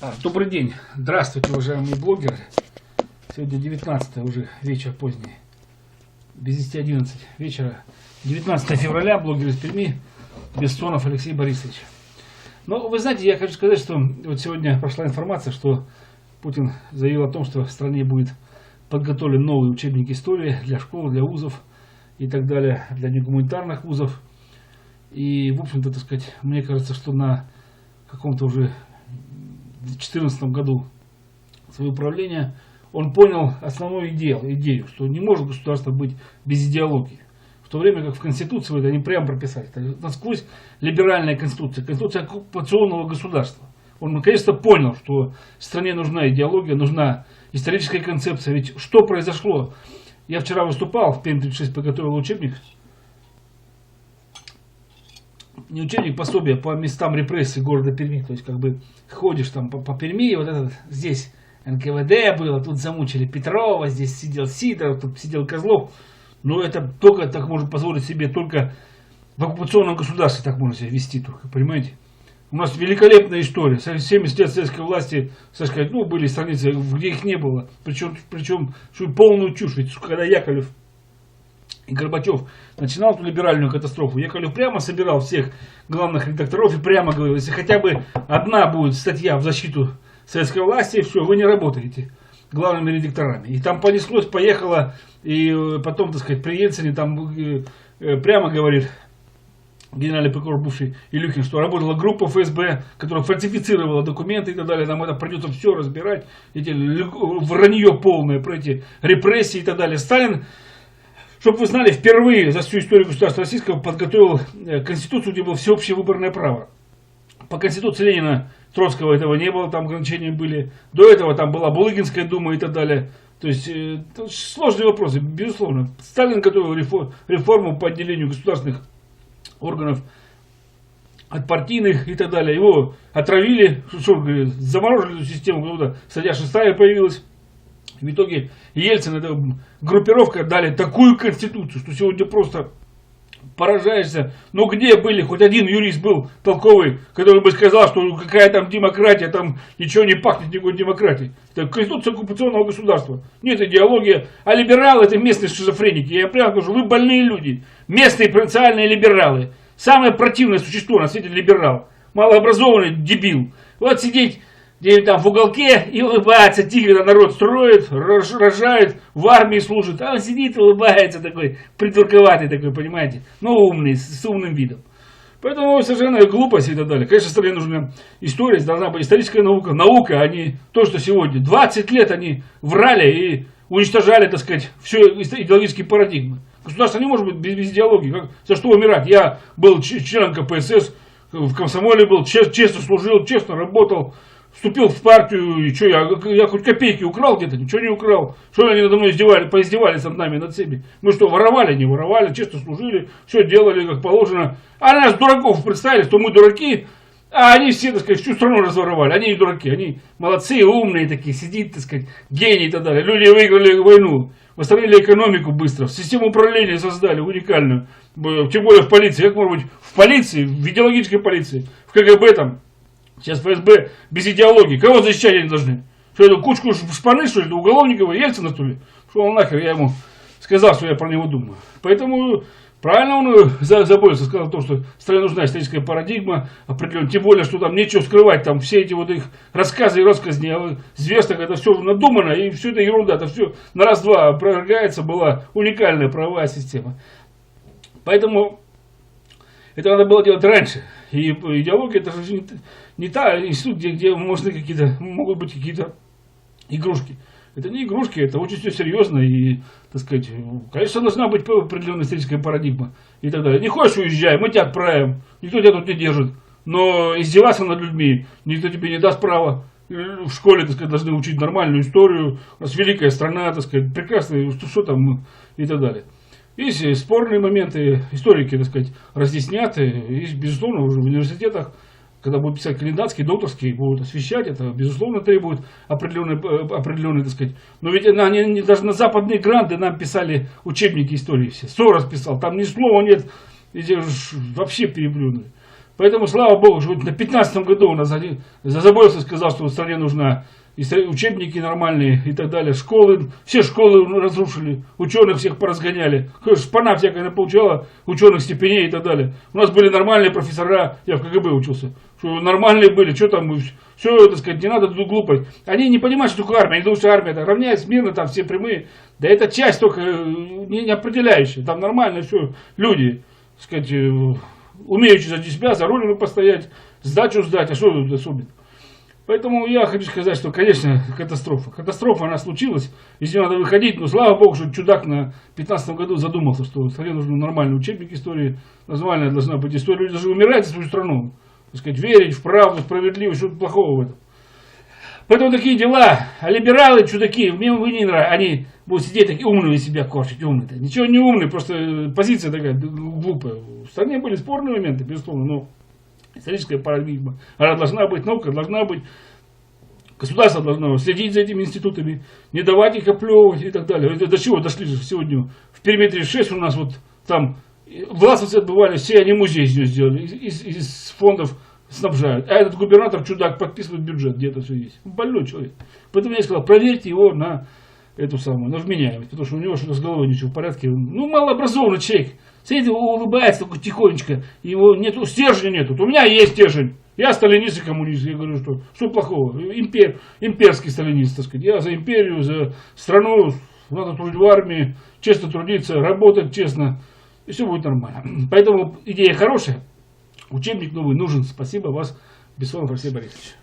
А, Добрый день. Здравствуйте, уважаемые блогеры. Сегодня 19 уже вечер поздний. Без 10 11 вечера. 19 февраля, блогер из Перми, Бессонов Алексей Борисович. Но вы знаете, я хочу сказать, что вот сегодня прошла информация, что Путин заявил о том, что в стране будет подготовлен новый учебник истории для школ, для вузов и так далее, для негуманитарных вузов. И, в общем-то, так сказать, мне кажется, что на каком-то уже в 2014 году свое управление, он понял основную идею, идею, что не может государство быть без идеологии. В то время как в Конституции вот они прямо прописали, это насквозь либеральная Конституция, Конституция оккупационного государства. Он наконец-то понял, что стране нужна идеология, нужна историческая концепция. Ведь что произошло? Я вчера выступал, в ПМ-36 подготовил учебник, не учебник, пособие по местам репрессий города Перми. То есть, как бы ходишь там по, по Перми, вот этот здесь НКВД было, тут замучили Петрова, здесь сидел Сидоров, тут сидел Козлов. Но это только так может позволить себе только в оккупационном государстве так можно себя вести только, понимаете? У нас великолепная история. 70 лет советской власти, сказать, ну, были страницы, где их не было. Причем, причем полную чушь. Ведь когда Яковлев и Горбачев начинал эту либеральную катастрофу, Яковлев прямо собирал всех главных редакторов и прямо говорил, если хотя бы одна будет статья в защиту советской власти, все, вы не работаете главными редакторами. И там понеслось, поехало, и э, потом, так сказать, при Ельцине там э, э, прямо говорит генеральный прокурор бывший Илюхин, что работала группа ФСБ, которая фальсифицировала документы и так далее, нам это придется все разбирать, эти вранье полное про эти репрессии и так далее. Сталин чтобы вы знали, впервые за всю историю государства российского подготовил э, Конституцию, где было всеобщее выборное право. По Конституции Ленина Троцкого этого не было, там ограничения были. До этого там была Булыгинская дума и так далее. То есть э, сложные вопросы, безусловно. Сталин готовил реформу по отделению государственных органов от партийных и так далее. Его отравили, что, заморожили эту систему, когда статья шестая появилась. В итоге Ельцин, эта группировка дали такую конституцию, что сегодня просто поражаешься. Но где были, хоть один юрист был толковый, который бы сказал, что какая там демократия, там ничего не пахнет никакой демократией. Это конституция оккупационного государства. Нет идеологии. А либералы это местные шизофреники. Я прямо скажу, вы больные люди. Местные провинциальные либералы. Самое противное существо на свете либерал. Малообразованный дебил. Вот сидеть где там в уголке и улыбается, тихо народ строит, рожает, в армии служит, а он сидит улыбается такой, придурковатый такой, понимаете, но умный, с, с умным видом. Поэтому совершенно глупость и так далее. Конечно, стране нужна история, должна быть историческая наука. Наука, а не то, что сегодня. 20 лет они врали и уничтожали, так сказать, все идеологические парадигмы. Государство не может быть без, без идеологии. Как, за что умирать? Я был членом КПСС, в комсомоле был, честно служил, честно работал, вступил в партию, и что, я, я хоть копейки украл где-то, ничего не украл. Что они надо мной издевали, поиздевались над нами, над всеми. Мы что, воровали, не воровали, честно служили, все делали как положено. А нас дураков представили, что мы дураки, а они все, так сказать, всю страну разворовали. Они не дураки, они молодцы, умные такие, сидит, так сказать, гении и так далее. Люди выиграли войну, восстановили экономику быстро, систему управления создали уникальную. Тем более в полиции. Как может быть в полиции, в идеологической полиции, в КГБ там, Сейчас ФСБ без идеологии. Кого защищать они должны? Что это кучку шпаны, что это уголовников, Ельцина, что ли? Что он нахер, я ему сказал, что я про него думаю. Поэтому правильно он заботился, сказал то, что стране нужна историческая парадигма определенная. Тем более, что там нечего скрывать, там все эти вот их рассказы и рассказни о зверствах, это все надумано, и все это ерунда, это все на раз-два опровергается, была уникальная правовая система. Поэтому это надо было делать раньше. И идеология это же не, не та институт, где, где можно какие-то, могут быть какие-то игрушки. Это не игрушки, это очень все серьезно и, так сказать, конечно, должна быть определенная историческая парадигма и так далее. Не хочешь уезжай, мы тебя отправим, никто тебя тут не держит. Но издеваться над людьми никто тебе не даст права. В школе, так сказать, должны учить нормальную историю. У нас великая страна, так сказать, прекрасная, что, что там и так далее. Есть спорные моменты, историки, так сказать, разъяснят. Есть, безусловно, уже в университетах когда будут писать кандидатские, докторские, будут освещать, это, безусловно, требует определенной, э, определенной так сказать. Но ведь они, они даже на западные гранты нам писали учебники истории все. Сорос писал, там ни слова нет, вообще переплюнули. Поэтому, слава богу, что на 15 году у нас один Зазабойский сказал, что стране нужна и учебники нормальные и так далее. Школы, все школы разрушили, ученых всех поразгоняли. Шпана всякая получала ученых степеней и так далее. У нас были нормальные профессора, я в КГБ учился, что нормальные были, что там, все, так сказать, не надо тут глупость. Они не понимают, что такое армия, они думают, что армия это равняется мирно, там все прямые. Да это часть только э, не, не определяющая, там нормально все, люди, так сказать, э, умеющие за себя, за рулем постоять, сдачу сдать, а что тут особенно? Поэтому я хочу сказать, что, конечно, катастрофа. Катастрофа, она случилась, из нее надо выходить, но слава богу, что чудак на 15 году задумался, что стране нужен нормальный учебник истории, нормальная должна быть история. Люди должны умирать за свою страну, так сказать, верить в правду, справедливость, что плохого в этом. Поэтому такие дела, а либералы, чудаки, мне вы не нравятся, они будут сидеть такие умные себя корчить, умные-то. Ничего не умные, просто позиция такая глупая. В стране были спорные моменты, безусловно, но историческая парадигма, она должна быть, наука должна быть, государство должно следить за этими институтами, не давать их оплевывать и так далее. Это до чего дошли же сегодня? В периметре 6 у нас вот там власовцы отбывали, все они музей из нее сделали, из, из- из фондов снабжают. А этот губернатор, чудак, подписывает бюджет, где-то все есть. Больной человек. Поэтому я сказал, проверьте его на эту самую, на вменяемость, потому что у него что-то с головой ничего в порядке. Ну, малообразованный человек. Сидит, улыбается только тихонечко, его нету, стержня нету. Вот У меня есть стержень. Я сталинист и коммунист. Я говорю, что, что плохого? Импер, имперский сталинист, так сказать. Я за империю, за страну, надо трудить в армии, честно трудиться, работать честно, и все будет нормально. Поэтому идея хорошая, учебник новый нужен. Спасибо вас, Бессонов Алексей Борисович.